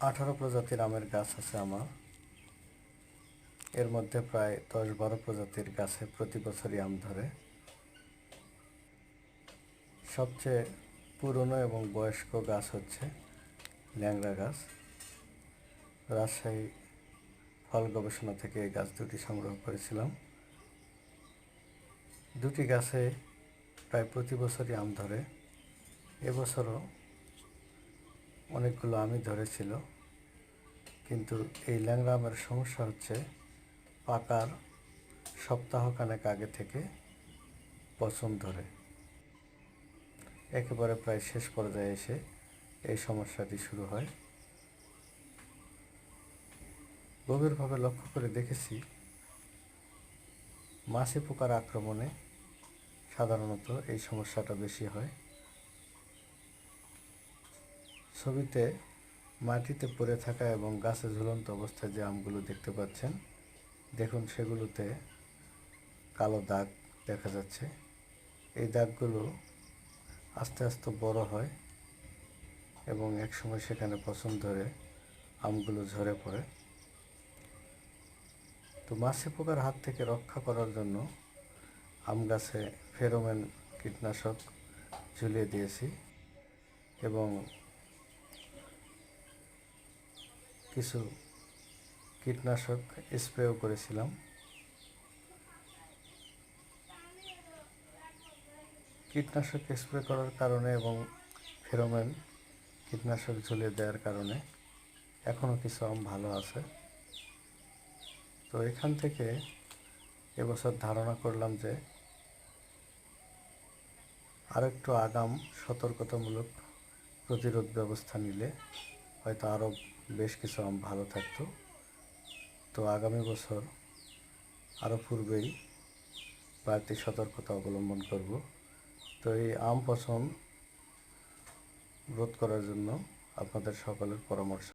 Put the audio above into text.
আঠারো প্রজাতির আমের গাছ আছে আমার। এর মধ্যে প্রায় দশ বারো প্রজাতির গাছে প্রতি বছরই আম ধরে। সবচেয়ে পুরনো এবং বয়স্ক গাছ হচ্ছে ল্যাংড়া গাছ। রাজশাহী ফল গবেষণা থেকে এই গাছ দুটি সংগ্রহ করেছিলাম। দুটি গাছে প্রায় প্রতি বছরই আম ধরে। এবছরও অনেকগুলো আমি ধরেছিল। কিন্তু এই ল্যাংড়া আমের সমস্যা হচ্ছে পাকার সপ্তাহখানেক আগে থেকে পচন ধরে। একেবারে প্রায় শেষ পর্যায়ে এসে এই সমস্যাটি শুরু হয়। গভীরভাবে লক্ষ্য করে দেখেছি, মাছি পোকার আক্রমণে সাধারণত এই সমস্যাটা বেশি হয়। ছবিতে মাটিতে পড়ে থাকা এবং গাছে ঝুলন্ত অবস্থায় যে আমগুলো দেখতে পাচ্ছেন, দেখুন সেগুলোতে কালো দাগ দেখা যাচ্ছে। এই দাগগুলো আস্তে আস্তে বড় হয় এবং একসময় সেখানে পছন্দ ধরে আমগুলো ঝরে পড়ে। তো মাছি পোকার হাত থেকে রক্ষা করার জন্য আম গাছে ফেরোমেন কীটনাশক ঝুলিয়ে দিয়েছি এবং কিছু কীটনাশক স্প্রেও করেছিলাম। কীটনাশক স্প্রে করার কারণে এবং ফেরোমেন কীটনাশক ঝুলিয়ে দেওয়ার কারণে এখনও কিছু আম ভালো আছে। তো এখান থেকে এবছর ধারণা করলাম যে আরেকটু আগাম সতর্কতামূলক প্রতিরোধ ব্যবস্থা নিলে হয়তো আরও বেশ কিছু আম ভালো থাকতো। তো আগামী বছর আরও পূর্বেই বাড়তি সতর্কতা অবলম্বন করব। তো এই আম পছন্দ রোধ করার জন্য আপনাদের সকলের পরামর্শ।